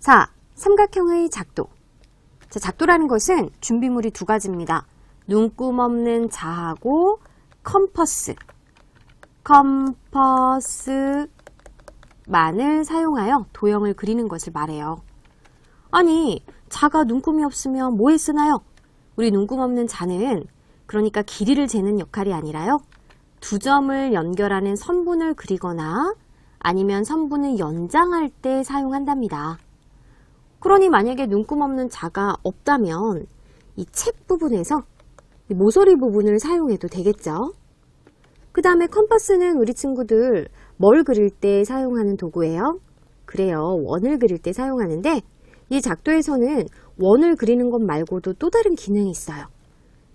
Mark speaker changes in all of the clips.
Speaker 1: 4. 삼각형의 작도. 자, 작도라는 것은 준비물이 두 가지입니다. 눈금 없는 자하고 컴퍼스. 컴퍼스만을 사용하여 도형을 그리는 것을 말해요. 아니, 자가 눈금이 없으면 뭐에 쓰나요? 우리 눈금 없는 자는 그러니까 길이를 재는 역할이 아니라요. 두 점을 연결하는 선분을 그리거나 아니면 선분을 연장할 때 사용한답니다. 그러니 만약에 눈금 없는 자가 없다면 이 책 부분에서 이 모서리 부분을 사용해도 되겠죠. 그 다음에 컴퍼스는 우리 친구들 뭘 그릴 때 사용하는 도구예요? 그래요. 원을 그릴 때 사용하는데 이 작도에서는 원을 그리는 것 말고도 또 다른 기능이 있어요.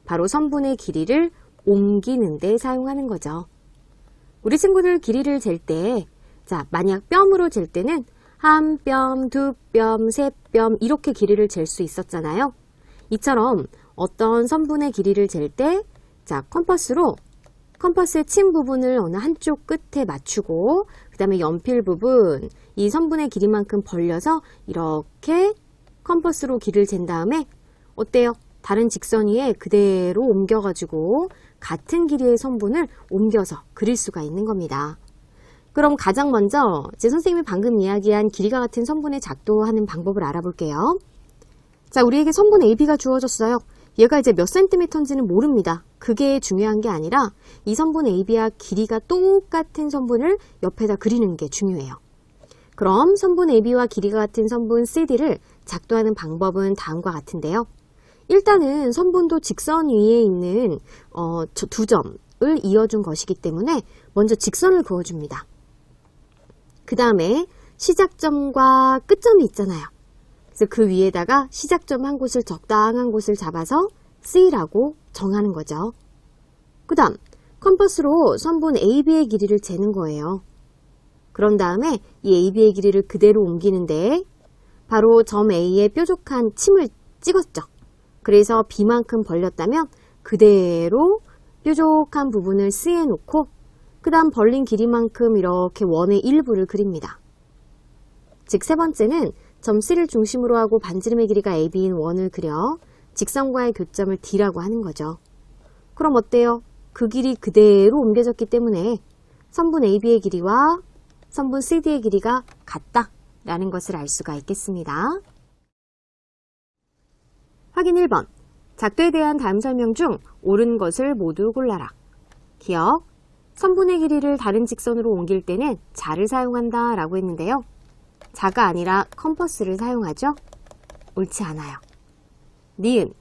Speaker 1: 바로 선분의 길이를 옮기는 데 사용하는 거죠. 우리 친구들 길이를 잴 때, 자, 만약 뼘으로 잴 때는 한 뼘, 두 뼘, 세 뼘 이렇게 길이를 잴 수 있었잖아요. 이처럼 어떤 선분의 길이를 잴 때, 자, 컴퍼스로 컴퍼스의 침 부분을 어느 한쪽 끝에 맞추고 그 다음에 연필 부분 이 선분의 길이만큼 벌려서 이렇게 컴퍼스로 길을 잰 다음에 어때요? 다른 직선 위에 그대로 옮겨가지고 같은 길이의 선분을 옮겨서 그릴 수가 있는 겁니다. 그럼 가장 먼저 제 선생님이 방금 이야기한 길이가 같은 선분의 작도하는 방법을 알아볼게요. 자, 우리에게 선분 AB가 주어졌어요. 얘가 이제 몇 센티미터인지는 모릅니다. 그게 중요한 게 아니라 이 선분 AB와 길이가 똑같은 선분을 옆에다 그리는 게 중요해요. 그럼 선분 AB와 길이가 같은 선분 CD를 작도하는 방법은 다음과 같은데요. 일단은 선분도 직선 위에 있는 어, 저두 점을 이어준 것이기 때문에 먼저 직선을 그어줍니다. 그 다음에 시작점과 끝점이 있잖아요. 그래서 그 위에다가 시작점 한 곳을 적당한 곳을 잡아서 C라고 정하는 거죠. 그 다음 컴퍼스로 선분 AB의 길이를 재는 거예요. 그런 다음에 이 AB의 길이를 그대로 옮기는데 바로 점 A에 뾰족한 침을 찍었죠. 그래서 B만큼 벌렸다면 그대로 뾰족한 부분을 C에 놓고 그 다음 벌린 길이만큼 이렇게 원의 일부를 그립니다. 즉 세 번째는 점 C를 중심으로 하고 반지름의 길이가 AB인 원을 그려 직선과의 교점을 D라고 하는 거죠. 그럼 어때요? 그 길이 그대로 옮겨졌기 때문에 선분 AB의 길이와 선분 CD의 길이가 같다 라는 것을 알 수가 있겠습니다. 확인 1번. 작도에 대한 다음 설명 중 옳은 것을 모두 골라라. 기억. 선분의 길이를 다른 직선으로 옮길 때는 자를 사용한다 라고 했는데요. 자가 아니라 컴퍼스를 사용하죠? 옳지 않아요. 니은.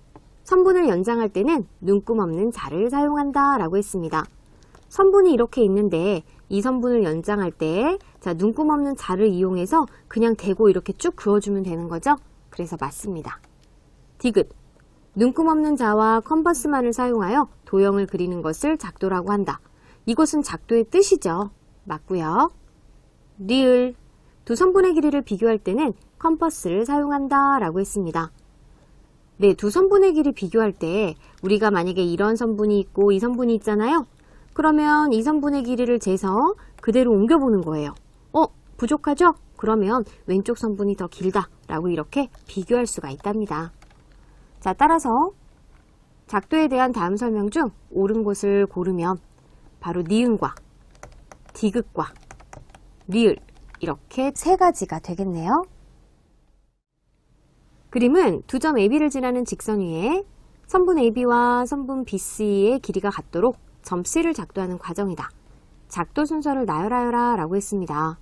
Speaker 1: 선분을 연장할 때는 눈금 없는 자를 사용한다 라고 했습니다. 선분이 이렇게 있는데 이 선분을 연장할 때 자, 눈금 없는 자를 이용해서 그냥 대고 이렇게 쭉 그어주면 되는 거죠? 그래서 맞습니다. 디귿. 눈금 없는 자와 컴퍼스만을 사용하여 도형을 그리는 것을 작도라고 한다. 이것은 작도의 뜻이죠. 맞고요. 리을. 두 선분의 길이를 비교할 때는 컴퍼스를 사용한다 라고 했습니다. 네, 두 선분의 길이 비교할 때 우리가 만약에 이런 선분이 있고 이 선분이 있잖아요. 그러면 이 선분의 길이를 재서 그대로 옮겨보는 거예요. 어, 부족하죠? 그러면 왼쪽 선분이 더 길다 라고 이렇게 비교할 수가 있답니다. 자, 따라서 작도에 대한 다음 설명 중 옳은 곳을 고르면 바로 니은과 디귿과 리을 이렇게 세 가지가 되겠네요. 그림은 두 점 AB를 지나는 직선 위에 선분 AB와 선분 BC의 길이가 같도록 점 C를 작도하는 과정이다. 작도 순서를 나열하여라 라고 했습니다.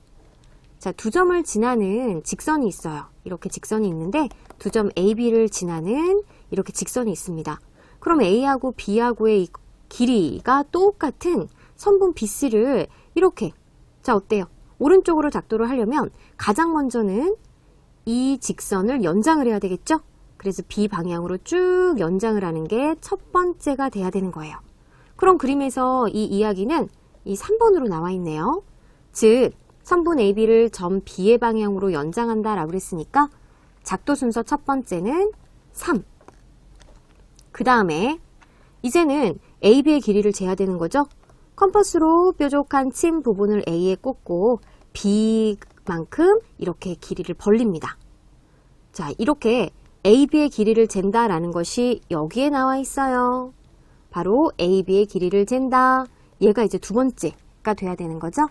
Speaker 1: 자, 두 점을 지나는 직선이 있어요. 이렇게 직선이 있는데 두 점 AB를 지나는 이렇게 직선이 있습니다. 그럼 A하고 B하고의 이 길이가 똑같은 선분 BC를 이렇게 자 어때요? 오른쪽으로 작도를 하려면 가장 먼저는 이 직선을 연장을 해야 되겠죠? 그래서 B 방향으로 쭉 연장을 하는 게 첫 번째가 돼야 되는 거예요. 그럼 그림에서 이 이야기는 이 3번으로 나와 있네요. 즉, 선분 AB를 점 B의 방향으로 연장한다 라고 했으니까 작도 순서 첫 번째는 3. 그 다음에 이제는 AB의 길이를 재야 되는 거죠. 컴퍼스로 뾰족한 침 부분을 A에 꽂고 B만큼 이렇게 길이를 벌립니다. 자, 이렇게 AB의 길이를 잰다라는 것이 여기에 나와 있어요. 바로 AB의 길이를 잰다. 얘가 이제 두 번째가 돼야 되는 거죠.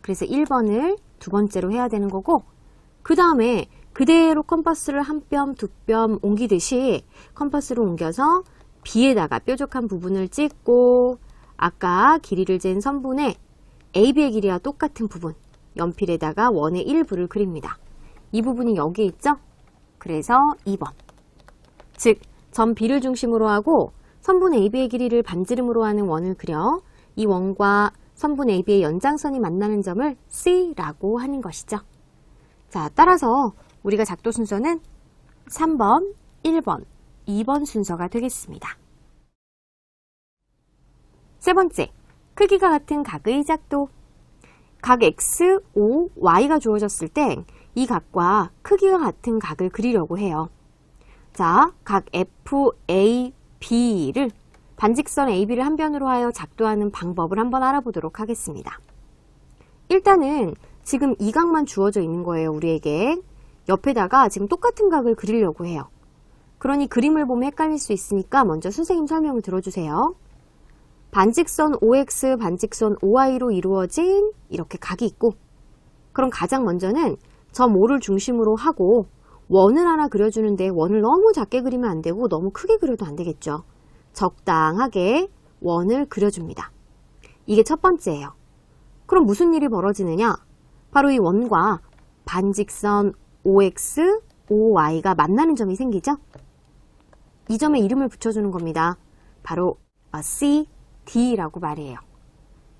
Speaker 1: 그래서 1번을 두 번째로 해야 되는 거고, 그 다음에 그대로 컴퍼스를 한 뼘, 두 뼘 옮기듯이 컴퍼스를 옮겨서 B에다가 뾰족한 부분을 찍고, 아까 길이를 잰 선분의 AB의 길이와 똑같은 부분, 연필에다가 원의 일부를 그립니다. 이 부분이 여기 있죠? 그래서 2번. 즉, 점 B를 중심으로 하고 선분 AB의 길이를 반지름으로 하는 원을 그려 이 원과 선분 AB의 연장선이 만나는 점을 C라고 하는 것이죠. 자, 따라서 우리가 작도 순서는 3번, 1번, 2번 순서가 되겠습니다. 세 번째, 크기가 같은 각의 작도. 각 X, O, Y가 주어졌을 때이 각과 크기가 같은 각을 그리려고 해요. 자, 각 F, A, B를 반직선 AB를 한 변으로 하여 작도하는 방법을 한번 알아보도록 하겠습니다. 일단은 지금 이 각만 주어져 있는 거예요, 우리에게. 옆에다가 지금 똑같은 각을 그리려고 해요. 그러니 그림을 보면 헷갈릴 수 있으니까 먼저 선생님 설명을 들어주세요. 반직선 OX, 반직선 OY로 이루어진 이렇게 각이 있고 그럼 가장 먼저는 점 O를 중심으로 하고 원을 하나 그려주는데 원을 너무 작게 그리면 안 되고 너무 크게 그려도 안 되겠죠. 적당하게 원을 그려줍니다. 이게 첫 번째예요. 그럼 무슨 일이 벌어지느냐? 바로 이 원과 반직선 OX, OY가 만나는 점이 생기죠? 이 점에 이름을 붙여주는 겁니다. 바로 C, D라고 말해요.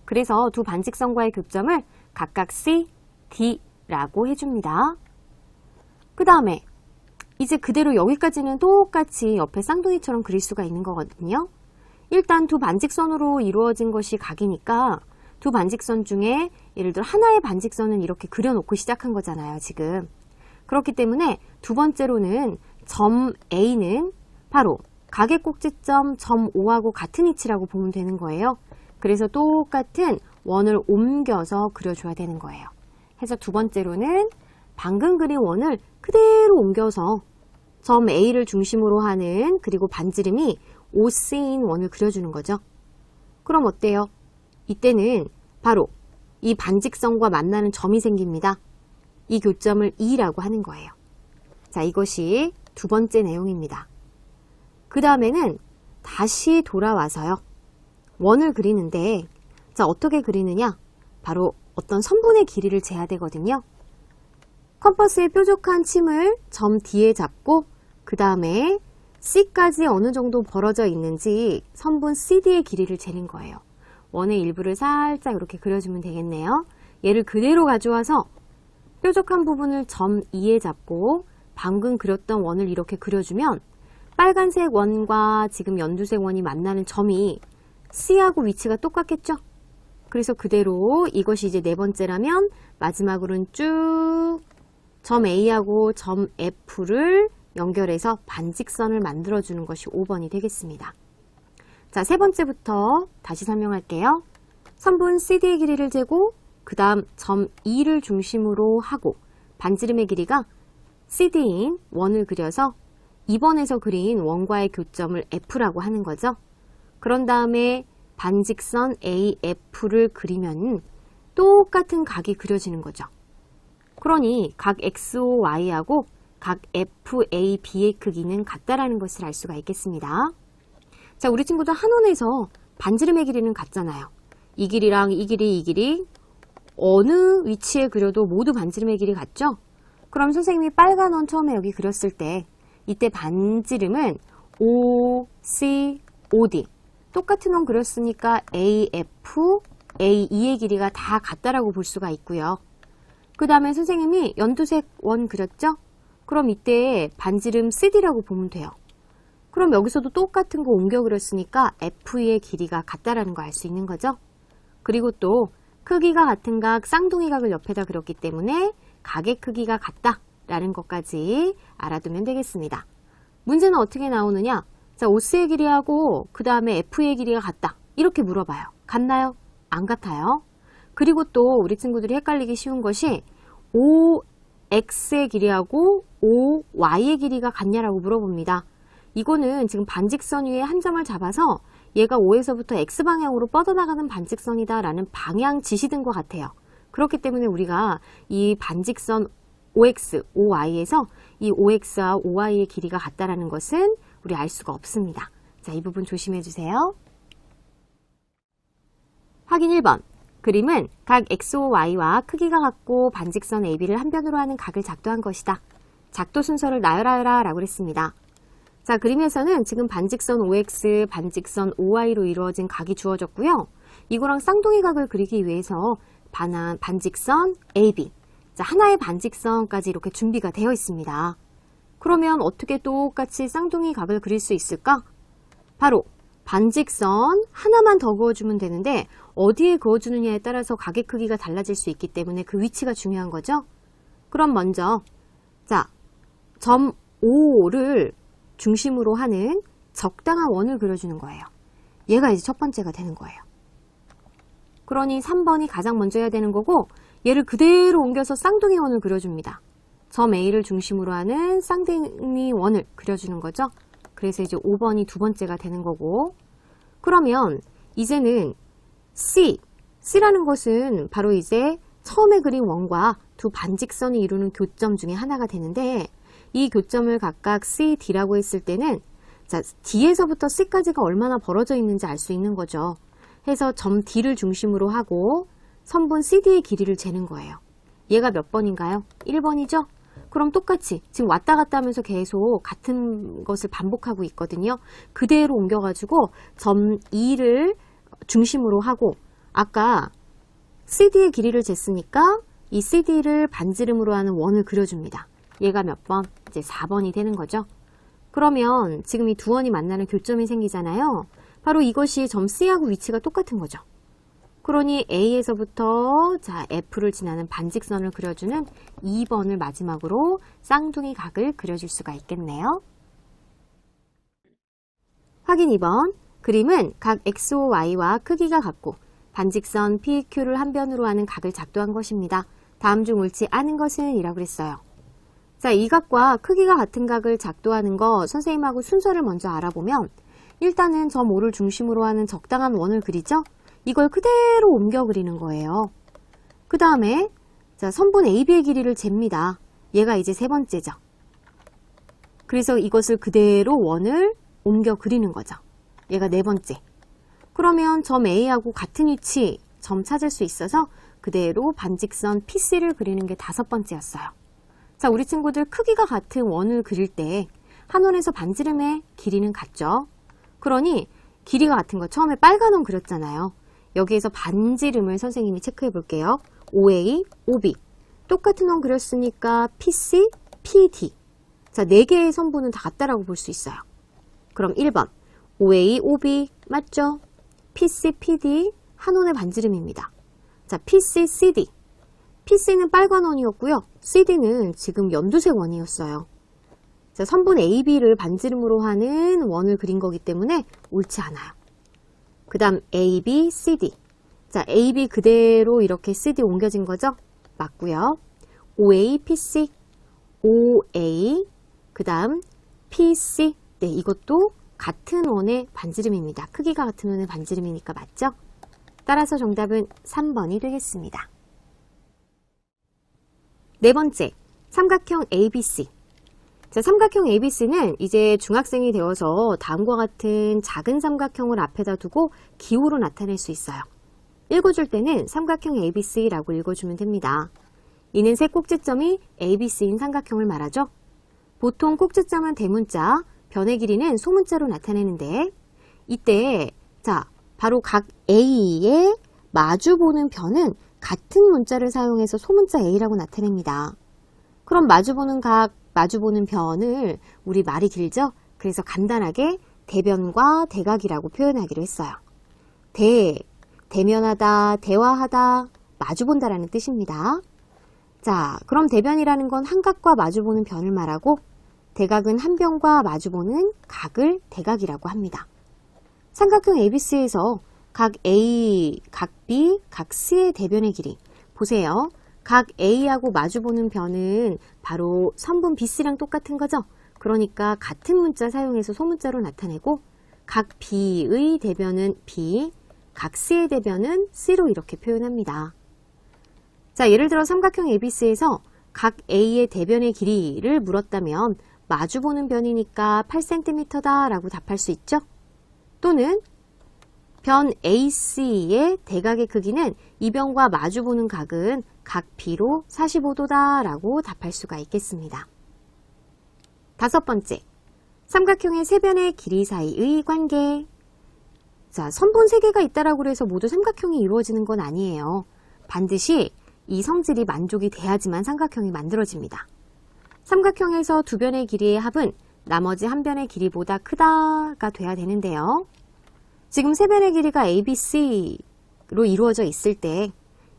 Speaker 1: 그래서 두 반직선과의 교점을 각각 C, D라고 해줍니다. 그 다음에 이제 그대로 여기까지는 똑같이 옆에 쌍둥이처럼 그릴 수가 있는 거거든요. 일단 두 반직선으로 이루어진 것이 각이니까 두 반직선 중에 예를 들어 하나의 반직선은 이렇게 그려놓고 시작한 거잖아요, 지금. 그렇기 때문에 두 번째로는 점 A는 바로 각의 꼭지점 점 O하고 같은 위치라고 보면 되는 거예요. 그래서 똑같은 원을 옮겨서 그려줘야 되는 거예요. 해서 두 번째로는 방금 그린 원을 그대로 옮겨서 점 A를 중심으로 하는 그리고 반지름이 OC인 원을 그려주는 거죠. 그럼 어때요? 이때는 바로 이 반직선과 만나는 점이 생깁니다. 이 교점을 E라고 하는 거예요. 자, 이것이 두 번째 내용입니다. 그 다음에는 다시 돌아와서요. 원을 그리는데, 자, 어떻게 그리느냐? 바로 어떤 선분의 길이를 재야 되거든요. 컴퍼스의 뾰족한 침을 점 D에 잡고, 그 다음에 C까지 어느 정도 벌어져 있는지 선분 CD의 길이를 재는 거예요. 원의 일부를 살짝 이렇게 그려주면 되겠네요. 얘를 그대로 가져와서 뾰족한 부분을 점 E에 잡고 방금 그렸던 원을 이렇게 그려주면 빨간색 원과 지금 연두색 원이 만나는 점이 C하고 위치가 똑같겠죠? 그래서 그대로 이것이 이제 네 번째라면 마지막으로는 쭉 점 A하고 점 F를 연결해서 반직선을 만들어주는 것이 5번이 되겠습니다. 자, 세 번째부터 다시 설명할게요. 선분 CD의 길이를 재고 그 다음 점 E를 중심으로 하고 반지름의 길이가 CD인 원을 그려서 2번에서 그린 원과의 교점을 F라고 하는 거죠. 그런 다음에 반직선 AF를 그리면 똑같은 각이 그려지는 거죠. 그러니 각 XOY하고 각 FAB의 크기는 같다라는 것을 알 수가 있겠습니다. 자, 우리 친구들 한원에서 반지름의 길이는 같잖아요. 이 길이랑 이 길이, 이 길이 어느 위치에 그려도 모두 반지름의 길이 같죠? 그럼 선생님이 빨간 원 처음에 여기 그렸을 때 이때 반지름은 O, C, OD 똑같은 원 그렸으니까 AF, AE의 길이가 다 같다라고 볼 수가 있고요. 그 다음에 선생님이 연두색 원 그렸죠? 그럼 이때 반지름 CD라고 보면 돼요. 그럼 여기서도 똑같은 거 옮겨 그렸으니까 FE의 길이가 같다라는 거 알 수 있는 거죠. 그리고 또 크기가 같은 각 쌍둥이 각을 옆에다 그렸기 때문에 각의 크기가 같다 라는 것까지 알아두면 되겠습니다. 문제는 어떻게 나오느냐? 자, OC의 길이하고 그 다음에 F의 길이가 같다. 이렇게 물어봐요. 같나요? 안 같아요. 그리고 또 우리 친구들이 헷갈리기 쉬운 것이 x의 길이하고 OY의 길이가 같냐라고 물어봅니다. 이거는 지금 반직선 위에 한 점을 잡아서 얘가 O에서부터 X방향으로 뻗어나가는 반직선이다 라는 방향 지시된 것 같아요. 그렇기 때문에 우리가 이 반직선 OX, OY에서 이 OX와 OY의 길이가 같다라는 것은 우리 알 수가 없습니다. 자, 이 부분 조심해 주세요. 확인 1번. 그림은 각 XOY와 크기가 같고 반직선 AB를 한 변으로 하는 각을 작도한 것이다. 작도 순서를 나열하여라 라고 했습니다. 자, 그림에서는 지금 반직선 OX, 반직선 OY로 이루어진 각이 주어졌고요. 이거랑 쌍둥이 각을 그리기 위해서 반한 반직선 AB, 자, 하나의 반직선까지 이렇게 준비가 되어 있습니다. 그러면 어떻게 똑같이 쌍둥이 각을 그릴 수 있을까? 바로 반직선 하나만 더 그어주면 되는데 어디에 그어주느냐에 따라서 각의 크기가 달라질 수 있기 때문에 그 위치가 중요한 거죠. 그럼 먼저 자, 점 O를 중심으로 하는 적당한 원을 그려주는 거예요. 얘가 이제 첫 번째가 되는 거예요. 그러니 3번이 가장 먼저 해야 되는 거고 얘를 그대로 옮겨서 쌍둥이 원을 그려줍니다. 점 A를 중심으로 하는 쌍둥이 원을 그려주는 거죠. 그래서 이제 5번이 두 번째가 되는 거고 그러면 이제는 C, C라는 것은 바로 이제 처음에 그린 원과 두 반직선이 이루는 교점 중에 하나가 되는데 이 교점을 각각 C, D라고 했을 때는 자, D에서부터 C까지가 얼마나 벌어져 있는지 알 수 있는 거죠. 해서 점 D를 중심으로 하고 선분 CD의 길이를 재는 거예요. 얘가 몇 번인가요? 1번이죠? 그럼 똑같이 지금 왔다 갔다 하면서 계속 같은 것을 반복하고 있거든요. 그대로 옮겨가지고 점 2를 중심으로 하고 아까 CD의 길이를 쟀으니까 이 CD를 반지름으로 하는 원을 그려줍니다. 얘가 몇 번? 이제 4번이 되는 거죠. 그러면 지금 이 두 원이 만나는 교점이 생기잖아요. 바로 이것이 점 C하고 위치가 똑같은 거죠. 그러니 A에서부터 자 F를 지나는 반직선을 그려주는 2번을 마지막으로 쌍둥이 각을 그려줄 수가 있겠네요. 확인 2번. 그림은 각 XOY와 크기가 같고 반직선 PQ를 한 변으로 하는 각을 작도한 것입니다. 다음 중 옳지 않은 것은 이라고 그랬어요. 자, 이 각과 크기가 같은 각을 작도하는 거 선생님하고 순서를 먼저 알아보면 일단은 점 5를 중심으로 하는 적당한 원을 그리죠. 이걸 그대로 옮겨 그리는 거예요. 그 다음에 자 선분 AB의 길이를 잽니다. 얘가 이제 세 번째죠. 그래서 이것을 그대로 원을 옮겨 그리는 거죠. 얘가 네 번째. 그러면 점 A하고 같은 위치 점 찾을 수 있어서 그대로 반직선 PC를 그리는 게 다섯 번째였어요. 자, 우리 친구들 크기가 같은 원을 그릴 때 한 원에서 반지름의 길이는 같죠. 그러니 길이가 같은 거 처음에 빨간 원 그렸잖아요. 여기에서 반지름을 선생님이 체크해 볼게요. OA, OB. 똑같은 원 그렸으니까 PC, PD. 자, 네 개의 선분은 다 같다라고 볼 수 있어요. 그럼 1번. OA, OB. 맞죠? PC, PD. 한 원의 반지름입니다. 자, PC, CD. PC는 빨간 원이었고요. CD는 지금 연두색 원이었어요. 자, 선분 AB를 반지름으로 하는 원을 그린 거기 때문에 옳지 않아요. 그 다음 A, B, C, D. 자, A, B 그대로 이렇게 C, D 옮겨진 거죠? 맞고요. O, A, P, C. O, A. 그 다음 P, C. 네, 이것도 같은 원의 반지름입니다. 크기가 같은 원의 반지름이니까 맞죠? 따라서 정답은 3번이 되겠습니다. 네 번째, 삼각형 ABC. 자, 삼각형 ABC는 이제 중학생이 되어서 다음과 같은 작은 삼각형을 앞에다 두고 기호로 나타낼 수 있어요. 읽어줄 때는 삼각형 ABC라고 읽어주면 됩니다. 이는 세 꼭지점이 ABC인 삼각형을 말하죠. 보통 꼭지점은 대문자, 변의 길이는 소문자로 나타내는데 이때 자 바로 각 A에 마주보는 변은 같은 문자를 사용해서 소문자 A라고 나타냅니다. 그럼 마주보는 각 마주보는 변을 우리 말이 길죠? 그래서 간단하게 대변과 대각이라고 표현하기로 했어요. 대, 대면하다, 대화하다, 마주본다라는 뜻입니다. 자, 그럼 대변이라는 건 한 각과 마주보는 변을 말하고 대각은 한 변과 마주보는 각을 대각이라고 합니다. 삼각형 ABC에서 각 A, 각 B, 각 C의 대변의 길이 보세요. 각 A하고 마주보는 변은 바로 선분 BC랑 똑같은 거죠. 그러니까 같은 문자 사용해서 소문자로 나타내고 각 B의 대변은 B, 각 C의 대변은 C로 이렇게 표현합니다. 자, 예를 들어 삼각형 ABC에서 각 A의 대변의 길이를 물었다면 마주보는 변이니까 8cm다 라고 답할 수 있죠. 또는 변 AC의 대각의 크기는 이 변과 마주보는 각은 각 B로 45도다 라고 답할 수가 있겠습니다. 다섯 번째, 삼각형의 세 변의 길이 사이의 관계. 자, 선분 세 개가 있다라고 해서 모두 삼각형이 이루어지는 건 아니에요. 반드시 이 성질이 만족이 돼야지만 삼각형이 만들어집니다. 삼각형에서 두 변의 길이의 합은 나머지 한 변의 길이보다 크다가 돼야 되는데요. 지금 세 변의 길이가 ABC로 이루어져 있을 때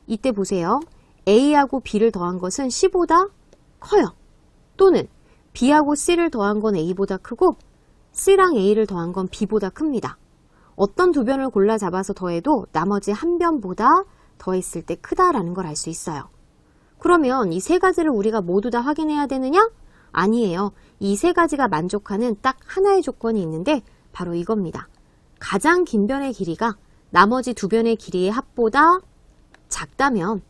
Speaker 1: 이때 보세요. A하고 B를 더한 것은 C보다 커요. 또는 B하고 C를 더한 건 A보다 크고 C랑 A를 더한 건 B보다 큽니다. 어떤 두 변을 골라 잡아서 더해도 나머지 한 변보다 더했을 때 크다라는 걸 알 수 있어요. 그러면 이 세 가지를 우리가 모두 다 확인해야 되느냐? 아니에요. 이 세 가지가 만족하는 딱 하나의 조건이 있는데 바로 이겁니다. 가장 긴 변의 길이가 나머지 두 변의 길이의 합보다 작다면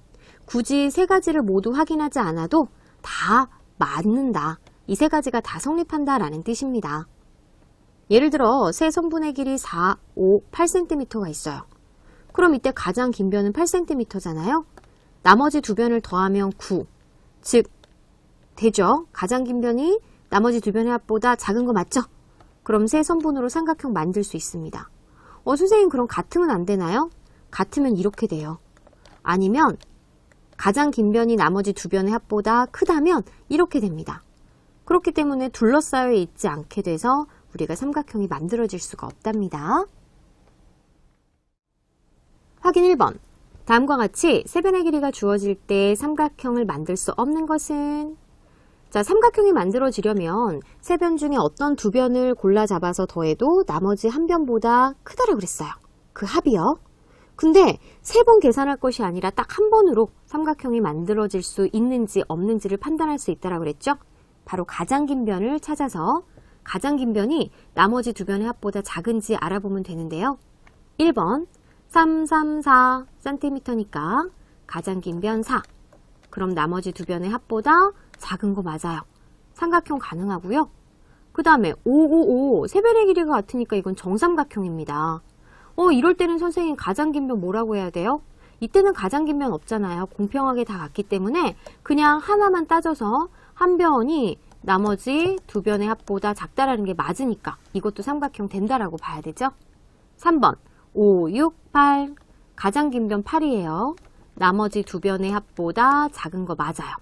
Speaker 1: 굳이 세 가지를 모두 확인하지 않아도 다 맞는다. 이 세 가지가 다 성립한다 라는 뜻입니다. 예를 들어 세 선분의 길이 4, 5, 8cm가 있어요. 그럼 이때 가장 긴 변은 8cm잖아요. 나머지 두 변을 더하면 9. 즉 되죠. 가장 긴 변이 나머지 두 변의 합보다 작은 거 맞죠? 그럼 세 선분으로 삼각형 만들 수 있습니다. 어, 선생님 그럼 같으면 안 되나요? 같으면 이렇게 돼요. 아니면 가장 긴 변이 나머지 두 변의 합보다 크다면 이렇게 됩니다. 그렇기 때문에 둘러싸여 있지 않게 돼서 우리가 삼각형이 만들어질 수가 없답니다. 확인 1번. 다음과 같이 세 변의 길이가 주어질 때 삼각형을 만들 수 없는 것은 자, 삼각형이 만들어지려면 세 변 중에 어떤 두 변을 골라 잡아서 더해도 나머지 한 변보다 크다라고 그랬어요. 그 합이요. 근데 세 번 계산할 것이 아니라 딱 한 번으로 삼각형이 만들어질 수 있는지 없는지를 판단할 수 있다라고 그랬죠. 바로 가장 긴 변을 찾아서 가장 긴 변이 나머지 두 변의 합보다 작은지 알아보면 되는데요. 1번 334cm니까 가장 긴 변 4. 그럼 나머지 두 변의 합보다 작은 거 맞아요. 삼각형 가능하고요. 그 다음에 555, 세 변의 길이가 같으니까 이건 정삼각형입니다. 어, 이럴 때는 선생님 가장 긴변 뭐라고 해야 돼요? 이때는 가장 긴변 없잖아요. 공평하게 다 같기 때문에 그냥 하나만 따져서 한 변이 나머지 두 변의 합보다 작다라는 게 맞으니까 이것도 삼각형 된다라고 봐야 되죠. 3번 5, 6, 8 가장 긴 변 8이에요. 나머지 두 변의 합보다 작은 거 맞아요.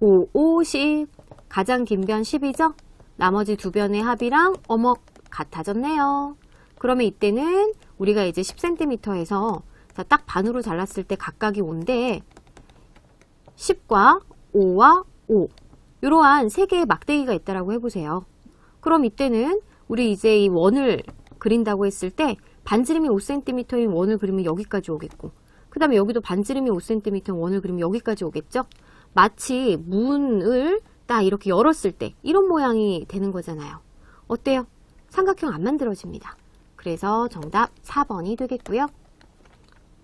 Speaker 1: 5, 5, 10 가장 긴 변 10이죠. 나머지 두 변의 합이랑 어머 같아졌네요. 그러면 이때는 우리가 이제 10cm에서 딱 반으로 잘랐을 때 각각이 5인데 10과 5와 5 이러한 세 개의 막대기가 있다라고 해보세요. 그럼 이때는 우리 이제 이 원을 그린다고 했을 때 반지름이 5cm인 원을 그리면 여기까지 오겠고 그 다음에 여기도 반지름이 5cm인 원을 그리면 여기까지 오겠죠? 마치 문을 딱 이렇게 열었을 때 이런 모양이 되는 거잖아요. 어때요? 삼각형 안 만들어집니다. 그래서 정답 4번이 되겠고요.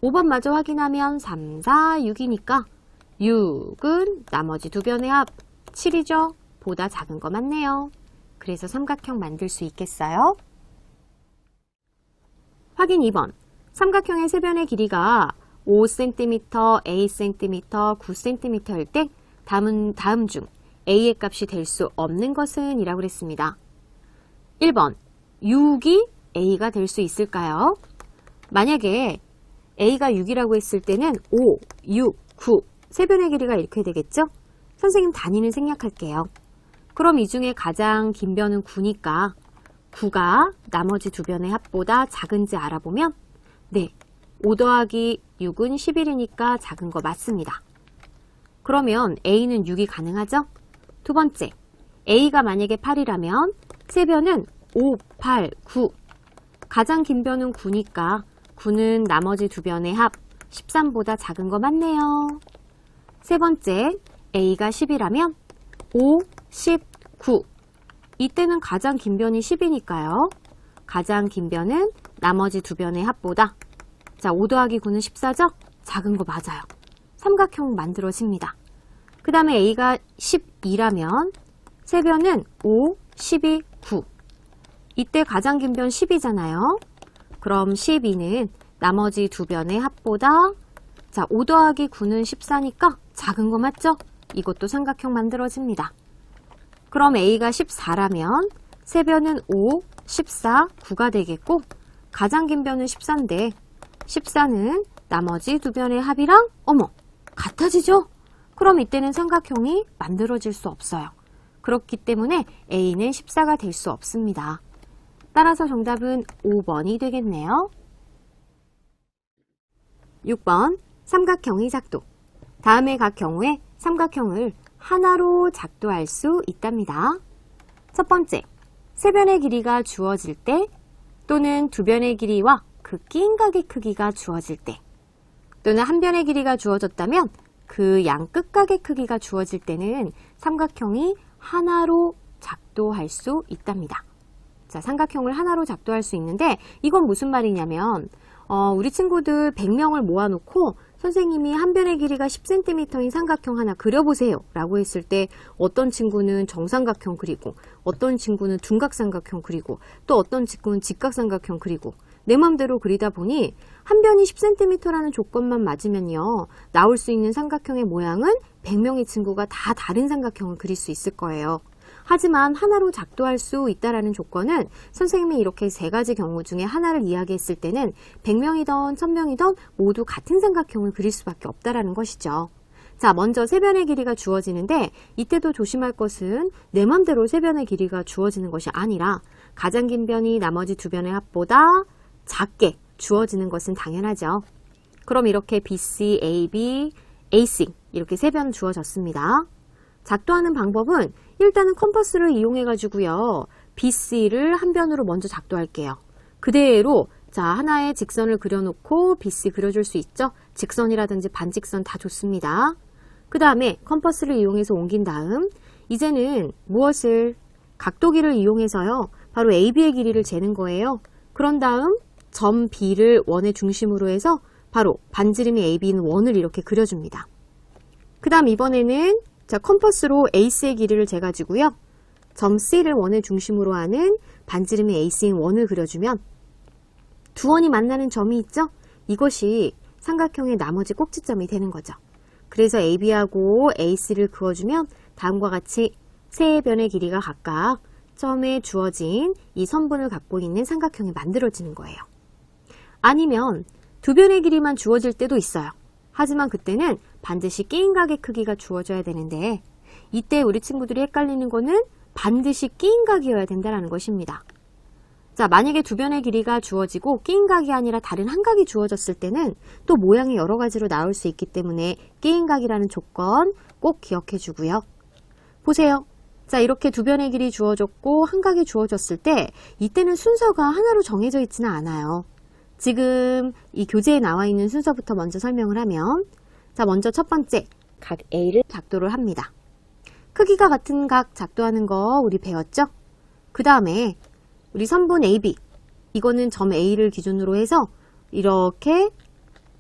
Speaker 1: 5번 마저 확인하면 3, 4, 6이니까 6은 나머지 두 변의 합 7이죠? 보다 작은 거 맞네요. 그래서 삼각형 만들 수 있겠어요? 확인 2번. 삼각형의 세 변의 길이가 5cm, 8cm, 9cm일 때 다음, 다음 중 A의 값이 될 수 없는 것은 이라고 그랬습니다. 1번. 6이 A가 될 수 있을까요? 만약에 A가 6이라고 했을 때는 5, 6, 9, 세 변의 길이가 이렇게 되겠죠? 선생님 단위는 생략할게요. 그럼 이 중에 가장 긴 변은 9니까 9가 나머지 두 변의 합보다 작은지 알아보면 네, 5 더하기 6은 11이니까 작은 거 맞습니다. 그러면 A는 6이 가능하죠? 두 번째, A가 만약에 8이라면 세 변은 5, 8, 9 가장 긴 변은 9니까 9는 나머지 두 변의 합 13보다 작은 거 맞네요. 세 번째, A가 10이라면 5, 10, 9. 이때는 가장 긴 변이 10이니까요. 가장 긴 변은 나머지 두 변의 합보다. 자, 5 더하기 9는 14죠? 작은 거 맞아요. 삼각형 만들어집니다. 그 다음에 A가 12라면 세 변은 5, 12, 9. 이때 가장 긴 변 10이잖아요. 그럼 12는 나머지 두 변의 합보다 자, 5 더하기 9는 14니까 작은 거 맞죠? 이것도 삼각형 만들어집니다. 그럼 A가 14라면 세 변은 5, 14, 9가 되겠고 가장 긴 변은 14인데 14는 나머지 두 변의 합이랑 어머 같아지죠? 그럼 이때는 삼각형이 만들어질 수 없어요. 그렇기 때문에 A는 14가 될 수 없습니다. 따라서 정답은 5번이 되겠네요. 6번 삼각형의 작도 다음의 각 경우에 삼각형을 하나로 작도할 수 있답니다. 첫 번째, 세 변의 길이가 주어질 때 또는 두 변의 길이와 그 끼인 각의 크기가 주어질 때 또는 한 변의 길이가 주어졌다면 그 양 끝각의 크기가 주어질 때는 삼각형이 하나로 작도할 수 있답니다. 자, 삼각형을 하나로 작도할 수 있는데 이건 무슨 말이냐면 어, 우리 친구들 100명을 모아놓고 선생님이 한 변의 길이가 10cm인 삼각형 하나 그려보세요 라고 했을 때 어떤 친구는 정삼각형 그리고 어떤 친구는 둔각삼각형 그리고 또 어떤 친구는 직각삼각형 그리고 내 맘대로 그리다 보니 한 변이 10cm라는 조건만 맞으면요 나올 수 있는 삼각형의 모양은 100명의 친구가 다 다른 삼각형을 그릴 수 있을 거예요. 하지만 하나로 작도할 수 있다라는 조건은 선생님이 이렇게 세 가지 경우 중에 하나를 이야기했을 때는 100명이던 1000명이던 모두 같은 삼각형을 그릴 수밖에 없다라는 것이죠. 자, 먼저 세 변의 길이가 주어지는데 이때도 조심할 것은 내 맘대로 세 변의 길이가 주어지는 것이 아니라 가장 긴 변이 나머지 두 변의 합보다 작게 주어지는 것은 당연하죠. 그럼 이렇게 BC, AB, AC 이렇게 세 변 주어졌습니다. 작도하는 방법은 일단은 컴퍼스를 이용해 가지고요. BC를 한 변으로 먼저 작도할게요. 그대로 자 하나의 직선을 그려놓고 BC 그려줄 수 있죠. 직선이라든지 반직선 다 좋습니다. 그 다음에 컴퍼스를 이용해서 옮긴 다음 이제는 무엇을 각도기를 이용해서요. 바로 AB의 길이를 재는 거예요. 그런 다음 점 B를 원의 중심으로 해서 바로 반지름이 AB는 원을 이렇게 그려줍니다. 그 다음 이번에는 자 컴퍼스로 AC의 길이를 재가지고요. 점 C를 원의 중심으로 하는 반지름이 AC인 원을 그려주면 두 원이 만나는 점이 있죠? 이것이 삼각형의 나머지 꼭지점이 되는 거죠. 그래서 AB하고 AC를 그어주면 다음과 같이 세 변의 길이가 각각 점에 주어진 이 선분을 갖고 있는 삼각형이 만들어지는 거예요. 아니면 두 변의 길이만 주어질 때도 있어요. 하지만 그때는 반드시 끼인 각의 크기가 주어져야 되는데 이때 우리 친구들이 헷갈리는 거는 반드시 끼인 각이어야 된다는 것입니다. 자, 만약에 두 변의 길이가 주어지고 끼인 각이 아니라 다른 한 각이 주어졌을 때는 또 모양이 여러 가지로 나올 수 있기 때문에 끼인 각이라는 조건 꼭 기억해 주고요. 보세요. 자, 이렇게 두 변의 길이 주어졌고 한 각이 주어졌을 때 이때는 순서가 하나로 정해져 있지는 않아요. 지금 이 교재에 나와 있는 순서부터 먼저 설명을 하면 자, 먼저 첫 번째 각 A를 작도를 합니다. 크기가 같은 각 작도하는 거 우리 배웠죠? 그 다음에 우리 선분 AB 이거는 점 A를 기준으로 해서 이렇게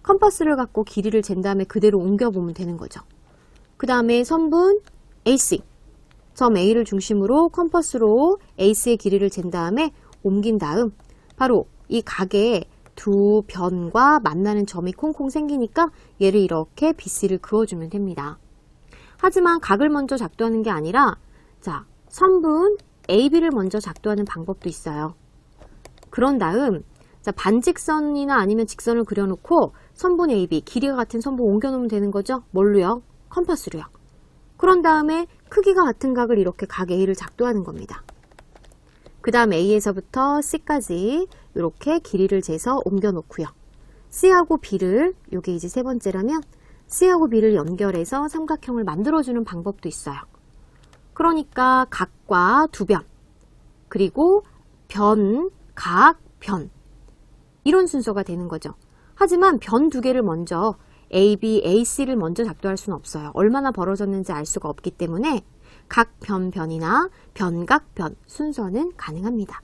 Speaker 1: 컴퍼스를 갖고 길이를 잰 다음에 그대로 옮겨보면 되는 거죠. 그 다음에 선분 AC 점 A를 중심으로 컴퍼스로 AC의 길이를 잰 다음에 옮긴 다음 바로 이 각의 두 변과 만나는 점이 콩콩 생기니까 얘를 이렇게 BC를 그어주면 됩니다. 하지만 각을 먼저 작도하는 게 아니라 자 선분 AB를 먼저 작도하는 방법도 있어요. 그런 다음 자 반직선이나 아니면 직선을 그려놓고 선분 AB 길이가 같은 선분 옮겨놓으면 되는 거죠. 뭘로요? 컴퍼스로요. 그런 다음에 크기가 같은 각을 이렇게 각 A를 작도하는 겁니다. 그 다음 A에서부터 C까지 이렇게 길이를 재서 옮겨 놓고요. C하고 B를 이게 이제 세 번째라면 C하고 B를 연결해서 삼각형을 만들어주는 방법도 있어요. 그러니까 각과 두 변, 그리고 변, 각, 변 이런 순서가 되는 거죠. 하지만 변 두 개를 먼저 AB, AC를 먼저 작도할 수는 없어요. 얼마나 벌어졌는지 알 수가 없기 때문에 각 변, 변이나 변각, 변 순서는 가능합니다.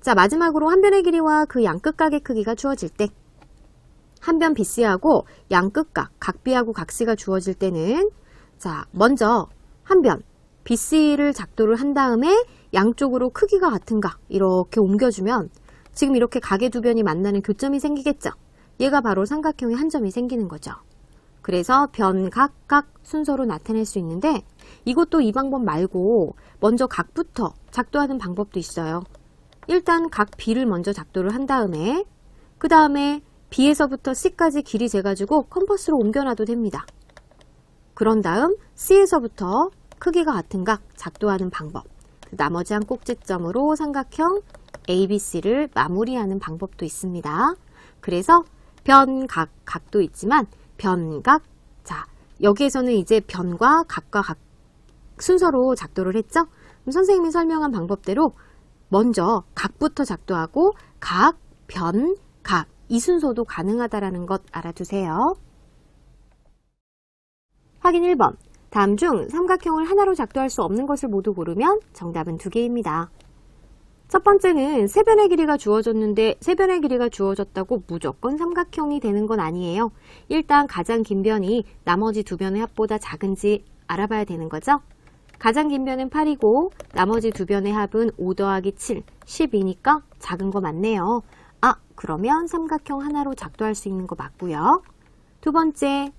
Speaker 1: 자, 마지막으로 한 변의 길이와 그 양끝각의 크기가 주어질 때 한변 BC하고 양끝각, 각 B하고 각 C가 주어질 때는 자, 먼저 한변 BC를 작도를 한 다음에 양쪽으로 크기가 같은가 이렇게 옮겨주면 지금 이렇게 각의 두 변이 만나는 교점이 생기겠죠. 얘가 바로 삼각형의 한 점이 생기는 거죠. 그래서 변, 각, 각 순서로 나타낼 수 있는데 이것도 이 방법 말고 먼저 각부터 작도하는 방법도 있어요. 일단 각 B를 먼저 작도를 한 다음에 그 다음에 B에서부터 C까지 길이 재가지고 컴퍼스로 옮겨놔도 됩니다. 그런 다음 C에서부터 크기가 같은 각 작도하는 방법 나머지 한 꼭지점으로 삼각형 ABC를 마무리하는 방법도 있습니다. 그래서 변각, 각도 있지만 변각, 자 여기에서는 이제 변과 각과 각 순서로 작도를 했죠. 그럼 선생님이 설명한 방법대로 먼저 각부터 작도하고 각, 변, 각 이 순서도 가능하다라는 것 알아두세요. 확인 1번. 다음 중 삼각형을 하나로 작도할 수 없는 것을 모두 고르면 정답은 두 개입니다. 첫 번째는 세 변의 길이가 주어졌는데 세 변의 길이가 주어졌다고 무조건 삼각형이 되는 건 아니에요. 일단 가장 긴 변이 나머지 두 변의 합보다 작은지 알아봐야 되는 거죠. 가장 긴 변은 8이고 나머지 두 변의 합은 5 더하기 7, 12니까 작은 거 맞네요. 아, 그러면 삼각형 하나로 작도할 수 있는 거 맞고요. 두 번째,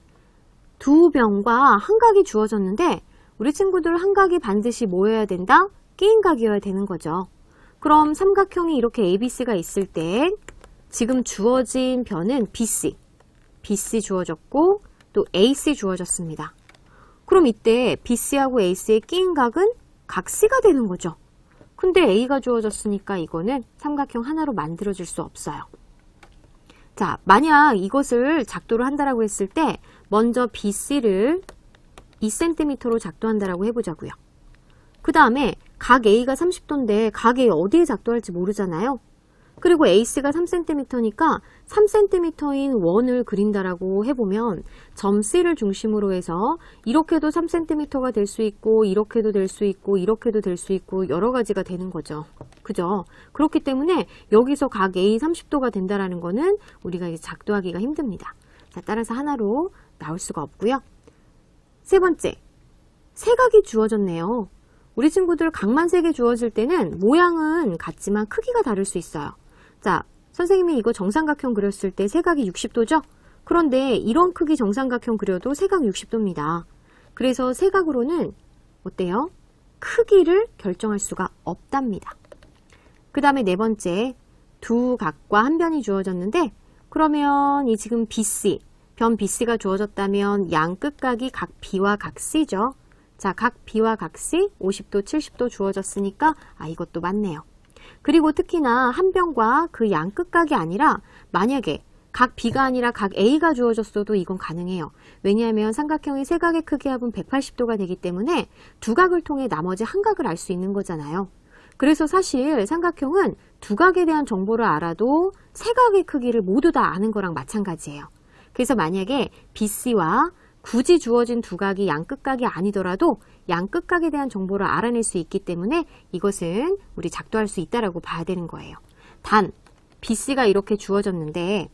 Speaker 1: 두 변과 한 각이 주어졌는데 우리 친구들 한 각이 반드시 뭐여야 된다? 끼인 각이어야 되는 거죠. 그럼 삼각형이 이렇게 ABC가 있을 때 지금 주어진 변은 BC, BC 주어졌고 또 AC 주어졌습니다. 그럼 이때 BC하고 AC의 끼인 각은 각 C가 되는 거죠. 근데 A가 주어졌으니까 이거는 삼각형 하나로 만들어질 수 없어요. 자, 만약 이것을 작도를 한다라고 했을 때 먼저 BC를 2cm로 작도한다라고 해보자고요. 그 다음에 각 A가 30도인데 각 A 어디에 작도할지 모르잖아요. 그리고 AC가 3cm니까 3cm인 원을 그린다라고 해보면 점 C를 중심으로 해서 이렇게도 3cm가 될 수 있고 이렇게도 될 수 있고 이렇게도 될 수 있고 여러 가지가 되는 거죠. 그죠? 그렇기 때문에 여기서 각 A 30도가 된다라는 거는 우리가 이제 작도하기가 힘듭니다. 자, 따라서 하나로 나올 수가 없고요. 세 번째, 세각이 주어졌네요. 우리 친구들 각만 세개 주어질 때는 모양은 같지만 크기가 다를 수 있어요. 자, 선생님이 이거 정삼각형 그렸을 때 세각이 60도죠? 그런데 이런 크기 정삼각형 그려도 세각 60도입니다. 그래서 세각으로는 어때요? 크기를 결정할 수가 없답니다. 그 다음에 네 번째, 두 각과 한 변이 주어졌는데 그러면 이 지금 BC, 변 BC가 주어졌다면 양 끝각이 각 B와 각 C죠. 자, 각 B와 각 C 50도, 70도 주어졌으니까 아 이것도 맞네요. 그리고 특히나 한 변과 그 양 끝각이 아니라 만약에 각 B가 아니라 각 A가 주어졌어도 이건 가능해요. 왜냐하면 삼각형의 세 각의 크기 합은 180도가 되기 때문에 두 각을 통해 나머지 한 각을 알 수 있는 거잖아요. 그래서 사실 삼각형은 두 각에 대한 정보를 알아도 세 각의 크기를 모두 다 아는 거랑 마찬가지예요. 그래서 만약에 BC와 굳이 주어진 두 각이 양끝각이 아니더라도 양 끝각에 대한 정보를 알아낼 수 있기 때문에 이것은 우리 작도할 수 있다라고 봐야 되는 거예요. 단 BC가 이렇게 주어졌는데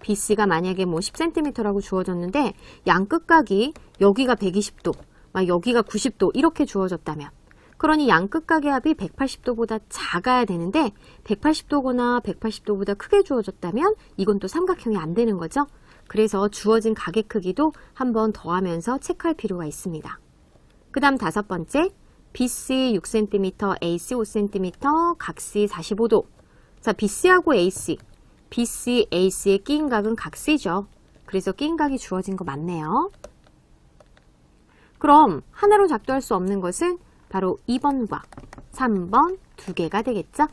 Speaker 1: BC가 만약에 뭐 10cm라고 주어졌는데 양 끝각이 여기가 120도, 막 여기가 90도 이렇게 주어졌다면 그러니 양 끝각의 합이 180도보다 작아야 되는데 180도거나 180도보다 크게 주어졌다면 이건 또 삼각형이 안 되는 거죠. 그래서 주어진 각의 크기도 한 번 더하면서 체크할 필요가 있습니다. 그 다음 다섯 번째, BC 6cm, AC 5cm, 각C 45도. 자, BC하고 AC, BC, AC의 끼인 각은 각 C죠. 그래서 끼인 각이 주어진 거 맞네요. 그럼 하나로 작도할 수 없는 것은 바로 2번과 3번 두 개가 되겠죠?